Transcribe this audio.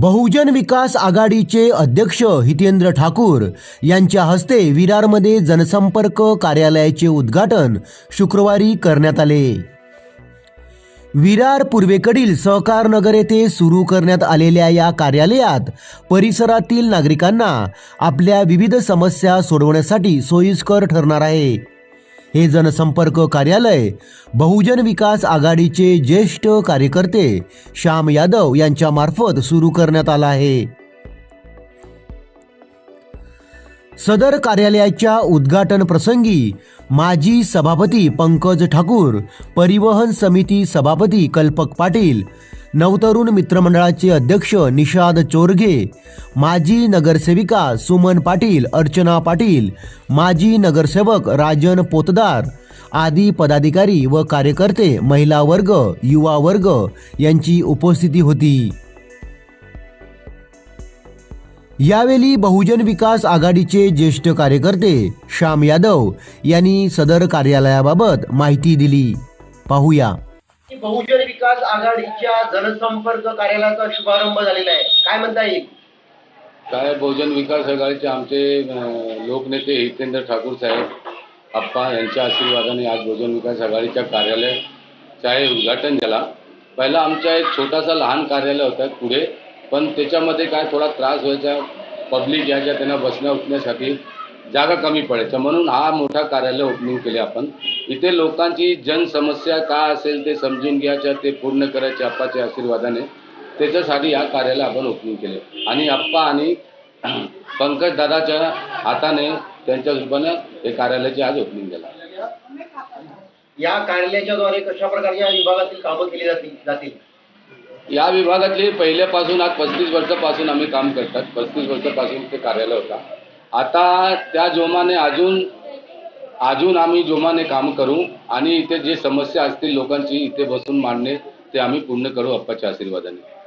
बहुजन विकास आघाडीचे अध्यक्ष हितेंद्र ठाकूर यांच्या हस्ते विरारमध्ये जनसंपर्क कार्यालयाचे उद्घाटन शुक्रवारी करण्यात आले. विरार पूर्वेकडील सहकारनगर येथे सुरू करण्यात आलेल्या या कार्यालयात परिसरातील नागरिकांना आपल्या विविध समस्या सोडवण्यासाठी सोयीस्कर ठरणार आहे. हे जनसंपर्क कार्यालय बहुजन विकास आघाडीचे ज्येष्ठ कार्यकर्ते श्याम यादव यांच्या मार्फत सुरू करण्यात आला आहे. सदर कार्यालयाच्या उद्घाटन प्रसंगी माजी सभापती पंकज ठाकूर परिवहन समिती सभापती कल्पक पाटील नवतरुण मित्रमंडळाचे अध्यक्ष निषाद चोरघे माजी नगरसेविका सुमन पाटील अर्चना पाटील माजी नगरसेवक राजन पोतदार आदी पदाधिकारी व कार्यकर्ते महिला वर्ग युवा वर्ग यांची उपस्थिती होती. यावेळी बहुजन विकास आघाडीचे ज्येष्ठ कार्यकर्ते श्याम यादव यांनी सदर कार्यालयाबाबत माहिती दिली. पाहूया. बहुजन विकास आघाडीच्या जनसंपर्क कार्यालयाचा शुभारंभ झालेला आहे. काय म्हणता येईल काय बहुजन विकास आघाडीचे आमचे लोकनेते हितेंद्र ठाकूर साहेब आप्पा यांच्या आशीर्वादाने आज बहुजन विकास आघाडीच्या कार्यालयाचा उद्घाटन झाला. पहिला आमच्या एक छोटासा लहान कार्यालय होता पुढे. पण त्याच्यामध्ये काय थोडा त्रास व्हायचा. पब्लिक घ्यायच्या त्यांना बसण्या उठण्यासाठी जागा कमी पडायच्या म्हणून हा मोठा कार्यालय ओपनिंग केले आपण. इथे लोकांची जनसमस्या काय असेल ते समजून घ्यायच्या ते पूर्ण करायचे आप्पाच्या आशीर्वादाने. त्याच्यासाठी या कार्यालय आपण ओपनिंग केले. आणि आप्पा आणि पंकज दादाच्या हाताने त्यांच्या रूपाने हे कार्यालयाचे आज ओपनिंग झालं या कार्यालयाच्या द्वारे कशा प्रकारे या विभागातील कामं केली जातील जातील? या विभागातले पहिल्यापासून आज पस्तीस वर्षापासून आम्ही काम करतात. पस्तीस वर्षापासून ते कार्यालय होता. आता त्या जोमाने अजून अजून आम्ही जोमाने काम करू आणि इथे जे समस्या असतील लोकांची इथे बसून मांडणे ते आम्ही पूर्ण करू अप्पाच्या आशीर्वादाने.